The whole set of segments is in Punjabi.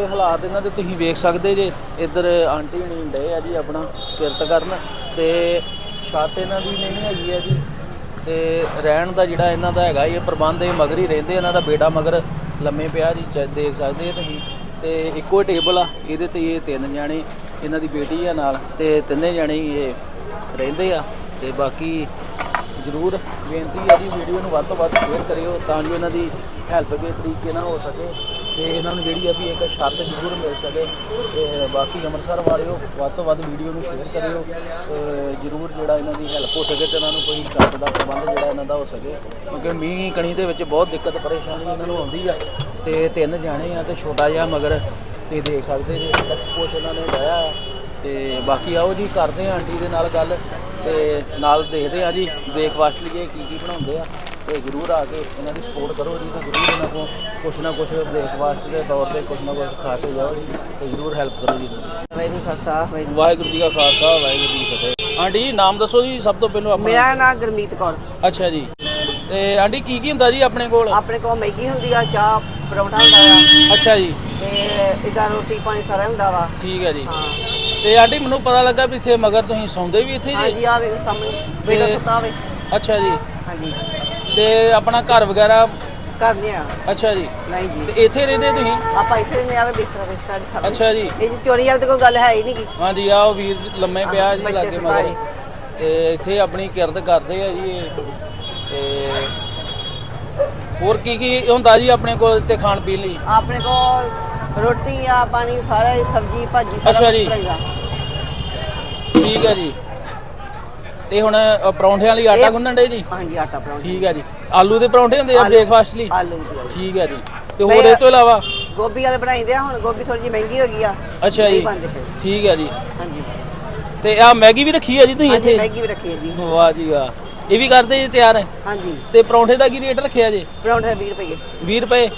ਤੇ ਹਾਲਾਤ ਇਹਨਾਂ ਦੇ ਤੁਸੀਂ ਵੇਖ ਸਕਦੇ ਜੇ। ਇੱਧਰ ਆਂਟੀ ਹਣੀ ਡੇ ਆ ਜੀ ਆਪਣਾ ਕਿਰਤ ਕਰਨ ਤੇ ਛੱਤ ਇਹਨਾਂ ਦੀ ਨਹੀਂ ਹੈਗੀ ਹੈ ਜੀ। ਤੇ ਰਹਿਣ ਦਾ ਜਿਹੜਾ ਇਹਨਾਂ ਦਾ ਹੈਗਾ, ਇਹ ਪ੍ਰਬੰਧ ਇਹ ਮਗਰ ਹੀ ਰਹਿੰਦੇ ਇਹਨਾਂ ਦਾ ਬੇਟਾ ਮਗਰ ਲੰਮੇ ਪਿਆ ਜੀ, ਚ- ਦੇਖ ਸਕਦੇ ਜੇ ਤੁਸੀਂ। ਤੇ ਇੱਕੋ ਟੇਬਲ ਆ, ਇਹਦੇ ਤੇ ਇਹ ਤਿੰਨ ਜਾਣੇ, ਇਹਨਾਂ ਦੀ ਬੇਟੀ ਆ ਨਾਲ, ਤੇ ਤਿੰਨੇ ਜਾਣੇ ਇਹ ਰਹਿੰਦੇ ਆ। ਤੇ ਬਾਕੀ ਜ਼ਰੂਰ ਬੇਨਤੀ ਹੈ ਜੀ, ਵੀਡੀਓ ਨੂੰ ਵੱਧ ਤੋਂ ਵੱਧ ਸ਼ੇਅਰ ਕਰਿਓ, ਤਾਂ ਜੋ ਇਹਨਾਂ ਦੀ ਹੈਲਪ ਵੀ ਤਰੀਕੇ ਨਾਲ ਹੋ ਸਕੇ। ਤੇ ਇਹਨਾਂ ਨੂੰ ਜਿਹੜੀ ਆ ਵੀ ਇੱਕ ਛੱਤ ਜ਼ਰੂਰ ਮਿਲ ਸਕੇ ਤੇ ਬਾਕੀ ਅੰਮ੍ਰਿਤਸਰ ਵਾਲਿਓ, ਵੱਧ ਤੋਂ ਵੱਧ ਵੀਡੀਓ ਨੂੰ ਸ਼ੇਅਰ ਕਰਿਓ ਤੇ ਜ਼ਰੂਰ ਜਿਹੜਾ ਇਹਨਾਂ ਦੀ ਹੈਲਪ ਹੋ ਸਕੇ ਤੇ ਇਹਨਾਂ ਨੂੰ ਕੋਈ ਛੱਤ ਦਾ ਪ੍ਰਬੰਧ ਜਿਹੜਾ ਇਹਨਾਂ ਦਾ ਹੋ ਸਕੇ। ਕਿਉਂਕਿ ਮੀਂਹ ਕਣੀ ਦੇ ਵਿੱਚ ਬਹੁਤ ਦਿੱਕਤ, ਪਰੇਸ਼ਾਨੀ ਇਹਨਾਂ ਨੂੰ ਆਉਂਦੀ ਆ ਤੇ ਤਿੰਨ ਜਾਣੇ ਆ ਤੇ ਛੋਟਾ ਜਿਹਾ ਮਗਰ ਤੇ ਦੇਖ ਸਕਦੇ ਜੇ ਕੁਛ ਇਹਨਾਂ ਨੇ ਲਾਇਆ ਆ। ਤੇ ਬਾਕੀ ਆਓ ਜੀ, ਕਰਦੇ ਆ ਆਂਟੀ ਦੇ ਨਾਲ ਗੱਲ ਤੇ ਨਾਲ ਦੇਖਦੇ ਆ ਜੀ ਬ੍ਰੇਕਫਾਸਟ ਲਈ ਇਹ ਕੀ ਕੀ ਬਣਾਉਂਦੇ ਆ। ਤੇ ਜਰੂਰ ਆ ਕੇ ਇਹਨਾਂ ਦੀ ਸਪੋਰਟ ਕਰੋ ਜੀ ਤੇ ਜਰੂਰ ਇਹਨਾਂ ਕੋਲ ਕੁਛ ਨਾ ਕੁਛ ਬ੍ਰੇਕਫਾਸਟ ਦੇ ਤੌਰ ਤੇ ਕੁਛ ਨਾ ਕੁਛ ਖਾ ਕੇ ਜਾਓ ਜੀ ਤੇ ਜਰੂਰ ਹੈਲਪ ਕਰੋ ਜੀ ਵਾਹਿਗੁਰੂ ਖਾਲਸਾ ਵਾਹਿਗੁਰੂ ਜੀ ਕਾ ਖਾਲਸਾ ਵਾਹਿਗੁਰੂ ਜੀ ਫਤਿਹ। ਆਂਟੀ ਜੀ ਨਾਮ ਦੱਸੋ ਜੀ ਸਭ ਤੋਂ ਪਹਿਲਾਂ ਆਪਣਾ। ਮੇਰਾ ਨਾਮ ਗੁਰਮੀਤ ਕੌਰ। ਅੱਛਾ ਜੀ। ਤੇ ਆਂਟੀ ਕੀ ਕੀ ਹੁੰਦਾ ਜੀ ਆਪਣੇ ਕੋਲ? ਆਪਣੇ ਕੋਲ ਮੈਗੀ ਹੁੰਦੀ ਆ ਚਾਹ ਪਰੌਂਠਾ ਹੁੰਦਾ ਆ। ਅੱਛਾ ਜੀ। ਤੇ ਇਦਾਂ ਰੋਟੀ ਪਾਣੀ ਸਾਰਾ ਹੁੰਦਾ ਵਾ। ਠੀਕ ਹੈ ਜੀ। ਹਾਂ। ਤੇ ਆਂਟੀ ਮੈਨੂੰ ਪਤਾ ਲੱਗਾ ਵੀ ਇੱਥੇ ਮਗਰ ਤੁਸੀਂ ਸੌਂਦੇ ਵੀ ਇੱਥੇ ਜੀ। ਹਾਂਜੀ ਆ ਵੇ ਸਾਹਮਣੇ। ਬੇਟਾ ਸੁੱਤਾ ਵੇ। ਅੱਛਾ ਜੀ। ਹਾਂਜੀ। ਤੇ ਆਪਣਾ ਘਰ ਵਗੈਰਾ? ਘਰ ਨਹੀਂ ਆ। ਅੱਛਾ ਜੀ। ਨਹੀਂ ਜੀ। ਤੇ ਇੱਥੇ ਰਹਿੰਦੇ ਤੁਸੀਂ? ਆਪਾਂ ਇੱਥੇ ਨਹੀਂ ਆਵੇ ਬਿਸਤਰਾ ਦੇ ਸਾਡੇ ਅੱਛਾ ਜੀ। ਇਹ ਜੀ ਚੋਰੀ ਵਾਲੀ ਤਾਂ ਕੋਈ ਗੱਲ ਹੈ ਹੀ ਨਹੀਂ ਗੀ। ਹਾਂਜੀ ਆ ਉਹ ਵੀਰ ਲੰਮੇ ਪਿਆ ਜੀ ਲਾਗੇ ਸਾਰੇ। ਤੇ ਇੱਥੇ ਆਪਣੀ ਕਿਰਤ ਕਰਦੇ ਆ ਜੀ ਇਹ। ਤੇ ਹੋਰ ਕੀ ਕੀ ਹੁੰਦਾ ਜੀ ਆਪਣੇ ਕੋਲ ਤੇ ਖਾਣ ਪੀਣ ਲਈ? ਆਪਣੇ ਕੋਲ ਰੋਟੀ ਆ ਪਾਣੀ ਸਾਰਾ ਸਬਜ਼ੀ ਭਾਜੀ ਸਾਰਾ ਅੱਛਾ ਜੀ। ਠੀਕ ਹੈ ਜੀ। ਤੇ ਹੁਣ ਅ, ਪਰੌਂਠਿਆਂ ਲਈ ਆਟਾ ਗੁੰਨਣ ਡੇ ਜੀ? ਹਾਂਜੀ ਆਟਾ ਪਰੌਂਠਾ। ਠੀਕ ਹੈ ਜੀ। ਆਲੂ ਦੇ ਪਰੌਂਠੇ ਹੁੰਦੇ ਆ ਆਲੂ- ਬ੍ਰੇਕਫਾਸਟ ਲਈ? ਆਲੂ ਦੀ ਜੀ। ਠੀਕ ਹੈ ਜੀ। ਤੇ ਹੋਰ ਇਹ ਤੋਂ ਇਲਾਵਾ? ਗੋਭੀ ਵਾਲੇ ਬਣਾਈਦੇ ਆ ਹੁਣ ਗੋਭੀ ਥੋੜੀ ਜਿਹੀ ਮਹਿੰਗੀ ਹੋ ਗਈ ਆ। ਅੱਛਾ ਜੀ। ਬਣਦੇ ਪਏ। ਠੀਕ ਹੈ ਜੀ। ਹਾਂਜੀ। ਤੇ ਆ ਮੈਗੀ ਵੀ ਰੱਖੀ ਹੈ ਜੀ ਤੁਸੀਂ ਹਾਂਜੀ ਇੱਥੇ? ਮਹਿੰਗੀ ਵੀ ਰੱਖੀ ਹੈ ਜੀ। ਵਾਹ ਜੀ ਵਾਹ। ਇਹ ਵੀ ਕਰਦੇ ਜੀ ਤਿਆਰ? ਹੈ ਹਾਂਜੀ। ਤੇ ਪਰੌਂਠੇ ਦਾ ਕੀ ਰੇਟ ਰੱਖਿਆ ਜੀ? ਪਰੌਂਠੇ 20 ਰੁਪਏ। 20 ਰੁਪਏ?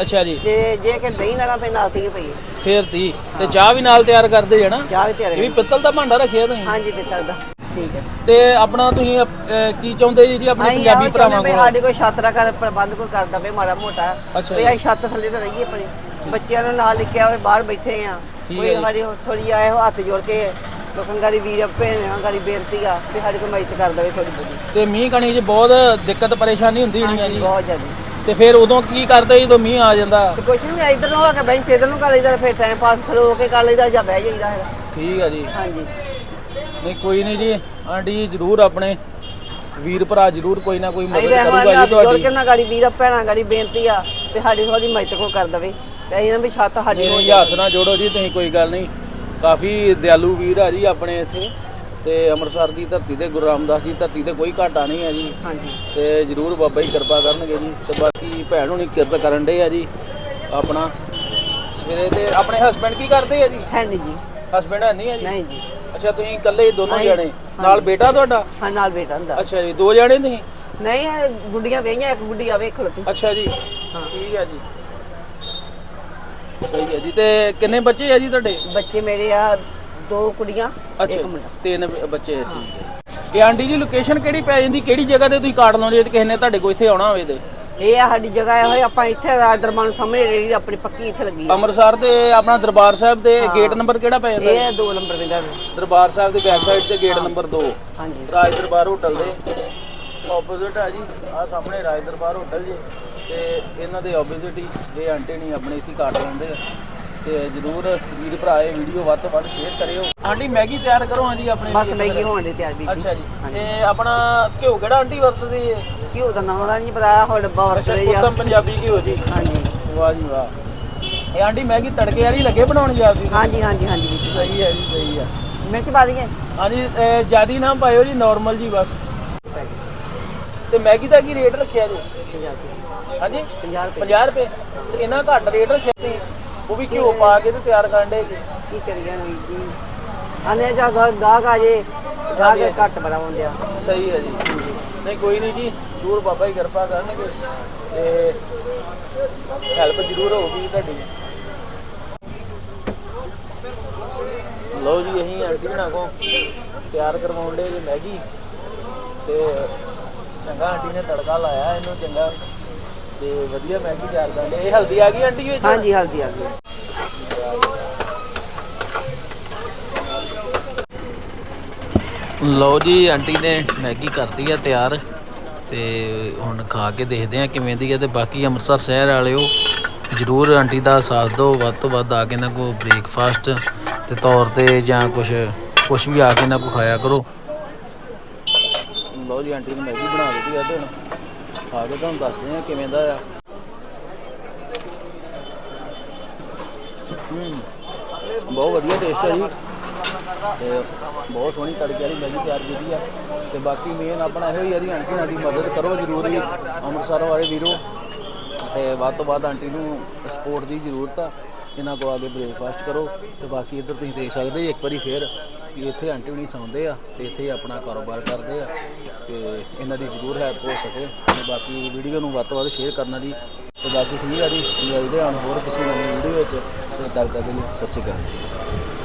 ਅੱਛਾ ਜੀ। ਤੇ ਜੇ ਕਿ ਦਹੀਂ ਲੈਣਾ ਫਿਰ ਨਾਲ 30 ਰੁਪਏ। ਫੇਰ 30 ਤੇ ਚਾਹ ਵੀ ਨਾਲ ਤਿਆਰ ਕਰਦੇ ਜਣਾ ਚਾਹ ਵੀ ਤਿਆਰ ਇਹ ਵੀ ਪਿੱਤਲ ਦਾ ਭਾਂਡਾ ਰੱਖਿਆ ਤੁਸੀਂ? ਹਾਂਜੀ ਤੇ ਚੱਲਦਾ ਠੀਕ ਹੈ। ਤੇ ਆਪਣਾ ਤੁਸੀਂ ਅਹ, ਕੀ ਚਾਹੁੰਦੇ ਜੀ ਜੀ ਆਪਣੇ ਪੰਜਾਬੀ ਭਰਾਵਾਂ ਵੀ ਕੋਲ? ਸਾਡੇ ਕੋਈ ਛਾਤਰਾ ਕਰ ਪ੍ਰਬੰਧ ਕੋਈ ਕਰ ਦਵੇ ਮਾੜਾ ਮੋਟਾ ਅੱਛਾ ਵੀ ਜੀ। ਅਸੀਂ ਛੱਤ ਥੱਲੇ ਤੇ ਰਹੀਏ ਆਪਣੀ। ਬੱਚਿਆਂ ਨੂੰ ਨਾਲ ਲਿਖਿਆ ਹੋਵੇ ਬਾਹਰ ਬੈਠੇ ਆ। ਠੀਕ ਕੋਈ ਜੀ। ਸਾਡੀ ਥੋੜੀ ਆਏ ਹੋ ਹੱਥ ਜੋੜ ਕੇ ਲੋਕਾਂ ਗਾਰੀ ਵੀਰ ਭੈਣਾਂ ਗਾਰੀ ਬੇਨਤੀ ਆ ਕਿ ਸਾਡੇ ਕੋਲ ਮਦਦ ਕਰ ਦਵੇ ਥੋੜੀ ਬਹੁਤੀ। ਤੇ ਮੀਂਹ ਕਣੀ 'ਚ ਬਹੁਤ ਦਿੱਕਤ ਪਰੇਸ਼ਾਨੀ ਹੁੰਦੀ ਹੋਣੀ ਆ ਜੀ। ਬਹੁਤ ਜ਼ਿਆਦਾ। ਤੇ ਫਿਰ ਉਦੋਂ ਕੀ ਕਰਦੇ ਜਦੋਂ ਮੀਂਹ ਆ ਜਾਂਦਾ? ਤੇ ਕੁਛ ਨਹੀਂ ਇਧਰ ਨੂੰ ਆ ਕੇ ਬੈਂਚ ਇਧਰ ਨੂੰ ਕਰ ਲਈਦਾ ਫਿਰ ਟਾਈਮ ਪਾਸ ਖਲੋ ਕੇ ਕਰ ਲਈਦਾ ਜਾਂ ਬਹਿ ਜਾਈਦਾ ਹੈਗਾ। ਠੀਕ ਆ ਜੀ। ਹਾਂਜੀ। ਨਹੀਂ ਕੋਈ ਨਹੀਂ ਜੀ ਆਂਟੀ ਜੀ ਜ਼ਰੂਰ ਆਪਣੇ ਵੀਰ ਭਰਾ ਜ਼ਰੂਰ ਕੋਈ ਨਾ ਕੋਈ ਮਦਦ ਕਰੂਗਾ ਜੀ ਜੋੜ ਤੁਹਾਡੀ। ਕੇ ਨਾ ਗਾੜੀ ਵੀਰ ਭੈਣਾਂ ਗਾੜੀ ਬੇਨਤੀ ਆ ਤੇ ਸਾਡੀ ਥੋੜੀ ਮਦਦ ਕੋ ਕਰ ਦਵੇ। ਤੇ ਇਹਨਾਂ ਵੀ ਛੱਤ ਸਾਡੀ ਹੋ ਨਹੀਂ ਹੱਥ ਨਾ ਜੋੜੋ ਜੀ ਤੁਸੀਂ ਕੋਈ ਗੱਲ ਨਹੀਂ। ਕਾਫੀ ਦਿਆਲੂ ਵੀਰ ਆ ਜੀ ਆਪਣੇ ਇੱਥੇ। ਤੇ ਅੰਮ੍ਰਿਤਸਰ ਦੀ ਧਰਤੀ ਤੇ ਗੁਰੂ ਰਾਮਦਾਸ ਦੀ ਧਰਤੀ ਤੇ ਕੋਈ ਘਾਟਾ ਨਹੀਂ ਹੈ ਜੀ। ਹਾਂਜੀ। ਤੇ ਜਰੂਰ ਬਾਬਾ ਜੀ ਕਿਰਪਾ ਕਰਨਗੇ ਜੀ। ਤੇ ਬਾਕੀ ਭੈਣ ਹੁਣੀ ਕਿਰਤ ਕਰਨ ਡੇ ਆ ਜੀ ਆਪਣਾ। ਸਵੇਰੇ ਤੇ ਆਪਣੇ ਹਸਬੰਡ ਕੀ ਕਰਦੇ ਆ ਜੀ? ਹੈ ਨਹੀਂ ਜੀ। ਹਸਬੰਡ ਹੈ ਨਹੀਂ ਆ ਜੀ? ਨਹੀਂ ਜੀ। ਅੱਛਾ ਤੁਸੀਂ ਇਕੱਲੇ ਹੀ ਦੋਨੋਂ ਜਣੇ? ਨਾਲ ਬੇਟਾ ਤੁਹਾਡਾ? ਹਾਂ ਨਾਲ ਬੇਟਾ ਹੁੰਦਾ। ਅੱਛਾ ਜੀ ਦੋ ਜਣੇ ਤੁਸੀਂ? ਨਹੀਂ ਇਹ ਗੁੱਡੀਆਂ ਵੇਹੀਆਂ ਇੱਕ ਗੁੱਡੀ ਆਵੇ ਖਲੋਤੀ ਅੱਛਾ ਜੀ। ਹਾਂ। ਠੀਕ ਹੈ ਜੀ। ਸਹੀ ਹੈ ਜੀ। ਤੇ ਕਿੰਨੇ ਬੱਚੇ ਆ ਜੀ ਤੁਹਾਡੇ? ਬੱਚੇ ਮੇਰੇ ਆ ਦੋ ਕੁੜੀਆਂ ਇੱਕ ਮੁੰਡਾ। ਤਿੰਨ ਬ- ਬੱਚੇ ਆ, ਠੀਕ ਹੈ। ਇਹ ਆਂਟੀ ਜੀ ਲੋਕੇਸ਼ਨ ਕਿਹੜੀ ਪੈ ਜਾਂਦੀ? ਕਿਹੜੀ ਜਗ੍ਹਾ ਤੇ ਤੁਸੀਂ ਕਾਰਡ ਲਾਉਂਦੇ ਜੇ ਕਿਸੇ ਨੇ ਤੁਹਾਡੇ ਕੋਲ ਇੱਥੇ ਆਉਣਾ ਹੋਵੇ ਤੇ। ਇਹ ਆ ਸਾਡੀ ਜਗ੍ਹਾ ਹੈ ਹੋਏ ਆਪਾਂ ਇੱਥੇ ਰਾਜ ਦਰਬਾਰ ਸਾਹਮਣੇ ਜਿਹੜੀ ਆਪਣੀ ਪੱਕੀ ਇੱਥੇ ਲੱਗੀ ਆ। ਅੰਮ੍ਰਿਤਸਰ ਤੇ ਆਪਣਾ ਦਰਬਾਰ ਸਾਹਿਬ ਦੇ ਗੇਟ ਨੰਬਰ ਕਿਹੜਾ ਪੈ ਜਾਂਦਾ ਇਹ ਦੋ ਨੰਬਰ ਵਿੰਦਾ ਦਰਬਾਰ ਸਾਹਿਬ ਦੇ ਬੈਕ ਸਾਈਡ ਤੇ ਗੇਟ ਨੰਬਰ 2 ਹਾਂਜੀ। ਰਾਜ ਦਰਬਾਰ ਹੋਟਲ ਦੇ ਆਪੋਜ਼ਿਟ ਆ ਜੀ। ਆ ਸਾਹਮਣੇ ਰਾਜ ਦਰਬਾਰ ਹੋਟਲ ਜੀ। ਤੇ ਇਹਨਾਂ ਦੇ ਆਪੋਜ਼ਿਟ ਹੀ ਇਹ ਆਂਟੀ ਨਹੀਂ ਆਪਣੇ ਇੱਥੇ ਕਾਟ ਲਾਉਂਦੇ ਆ। ਤੇ ਜਰੂਰ ਵੀਰ ਭਰਾ ਇਹ ਵੀਡੀਓ ਵੱਧ ਤੋਂ ਵੱਧ ਸ਼ੇਅਰ ਕਰਿਓ। ਆਂਟੀ ਮੈਗੀ ਤਿਆਰ ਕਰੋ ਹਾਂ ਜੀ ਆਪਣੇ ਬਸ ਲਈ। ਮੈਗੀ ਹੋਣ ਦੇ ਤਿਆਰ ਵੀ ਅੱਛਾ ਜੀ। ਤੇ ਆਪਣਾ ਘਿਓ ਕਿਹੜਾ ਆਂਟੀ ਵਰਤਦੀ ਹੈ ਘਿਓ ਦਾ ਨਾਮ ਦਾ ਨਹੀਂ ਪਤਾ ਹੁਣ ਡੱਬਾ ਵਰਤਦੇ ਆ। ਉੱਤਮ ਪੰਜਾਬੀ ਘਿਓ ਜੀ। ਹਾਂਜੀ। ਵਾਹ ਜੀ ਵਾਹ। ਇਹ ਆਂਟੀ ਮੈਗੀ ਤੜਕੇ ਵਾਲੀ ਲੱਗੇ ਬਣਾਉਣ ਜਾਂਦੀ ਹਾਂਜੀ ਹਾਂਜੀ ਹਾਂਜੀ ਸਹੀ ਹੈ ਜੀ ਸਹੀ ਹੈ। ਮਿਰਚ ਪਾ ਦਈਏ? ਹਾਂਜੀ ਜਿਆਦੀ ਨਾ ਪਾਇਓ ਜੀ ਨਾਰਮਲ ਜੀ ਬਸ। ਤੇ ਮੈਗੀ ਦਾ ਕੀ ਰੇਟ ਰੱਖਿਆ ਜੀ? 50 ਰੁਪਏ। ਹਾਂਜੀ? 50 ਰੁਪਏ। 50 ਰੁਪਏ। ਤੇ ਇਹਨਾਂ ਘੱਟ ਰੇਟ ਰੱਖਿਆ ਸੀ ਉਹ ਵੀ ਘਿਓ ਪਾ ਕੇ ਤੇ ਤਿਆਰ ਕਰਨ ਦੇ ਕੀ ਕਰੀਏ ਨਹੀਂ ਜੀ? ਆਨੇ ਜਾ ਗਾਹਕ ਆ ਜੇ ਗਾਹਕ ਘੱਟ ਬਣਾਉਂਦੇ ਆ ਸਹੀ ਹੈ ਜੀ। ਨਹੀਂ ਕੋਈ ਨਹੀਂ ਜੀ ਜ਼ਰੂਰ ਬਾਬਾ ਜੀ ਕਿਰਪਾ ਕਰਨਗੇ ਤੇ ਹੈਲਪ ਜ਼ਰੂਰ ਹੋਊਗੀ ਤੁਹਾਡੀ। ਲਓ ਜੀ ਅਸੀਂ ਆਂਟੀ ਬਣਾ ਕੋ ਤਿਆਰ ਕਰਵਾਉਣ ਦੇ ਜੀ ਮੈਗੀ ਤੇ ਚੰਗਾ ਆਂਟੀ ਨੇ ਤੜਕਾ ਲਾਇਆ ਇਹਨੂੰ ਚੰਗਾ ਤੇ ਜੀ ਆਂਟੀ ਨੇ ਮੈਗੀ ਕਰਤੀ ਆ ਤਿਆਰ ਤੇ ਹੁਣ ਖਾ ਕੇ ਦੇਖਦੇ ਆ ਕਿਵੇਂ ਦੀ ਹੈ ਤੇ ਬਾਕੀ ਅੰਮ੍ਰਿਤਸਰ ਸ਼ਹਿਰ ਵਾਲਿਓ ਜ਼ਰੂਰ ਆਂਟੀ ਦਾ ਸਾਥ ਦਿਓ। ਵੱਧ ਤੋਂ ਵੱਧ ਆ ਕੇ ਨਾ ਕੋ ਬ੍ਰੇਕਫਾਸਟ ਤੇ ਤੌਰ ਤੇ ਜਾਂ ਕੁਛ ਕੁਛ ਵੀ ਆ ਕੇ ਨਾ ਕੋ ਖਾਇਆ ਕਰੋ। ਲਓ ਜੀ ਆਂਟੀ ਨੇ ਮੈਗੀ ਬਣਾ ਦਿੱਤੀ ਆ ਤੇ ਹੁਣ ਖਾ ਕੇ ਤੁਹਾਨੂੰ ਦੱਸਦੇ ਆ ਕਿਵੇਂ ਦਾ ਆ। ਬਹੁਤ ਵਧੀਆ ਟੇਸਟ ਹੈ ਜੀ। ਤੇ ਬਹੁਤ ਸੋਹਣੀ ਤੜਕੇ ਵਾਲੀ ਮੈਗੀ ਤਿਆਰ ਕੀਤੀ ਆ। ਤੇ ਬਾਕੀ ਮੇਨ ਆਪਣਾ ਇਹੋ ਹੀ ਆ ਜੀ, ਆਂਟੀ ਸਾਡੀ ਮਦਦ ਕਰੋ ਜ਼ਰੂਰ। ਜੀ ਅੰਮ੍ਰਿਤਸਰ ਵਾਲੇ ਵੀਰੋ। ਤੇ ਵੱਧ ਤੋਂ ਵੱਧ ਆਂਟੀ ਨੂੰ ਸਪੋਰਟ ਦੀ ਜ਼ਰੂਰਤ ਆ। ਇਹਨਾਂ ਕੋ ਆ ਕੇ ਬ੍ਰੇਕਫਾਸਟ ਕਰੋ। ਤੇ ਬਾਕੀ ਇੱਧਰ ਤੁਸੀਂ ਦੇਖ ਸਕਦੇ ਜੀ, ਇੱਕ ਵਾਰੀ ਫੇਰ ਵੀ ਇੱਥੇ ਆਂਟੀ ਹੁਣੀ ਸੌਂਦੇ ਆ ਤੇ ਇੱਥੇ ਆਪਣਾ ਕਾਰੋਬਾਰ ਕਰਦੇ ਆ ਤੇ ਇਹਨਾਂ ਦੀ ਜ਼ਰੂਰ ਹੈਲਪ ਹੋ ਸਕੇ। ਤੇ ਬਾਕੀ ਵੀਡੀਓ ਨੂੰ ਵੱਧ ਤੋਂ ਵੱਧ ਸ਼ੇਅਰ ਕਰਨਾ ਜੀ ਤੇ ਬਾਕੀ ਠੀਕ ਆ ਜੀ। ਮਿਲਦੇ ਹਾਂ ਹੋਰ ਕਿਸੇ ਨਵੀਂ ਵੀਡੀਓ ਵਿੱਚ ਤੇ ਤਦ ਤੱਕ ਲਈ ਸਤਿ ਸ਼੍ਰੀ ਅਕਾਲ।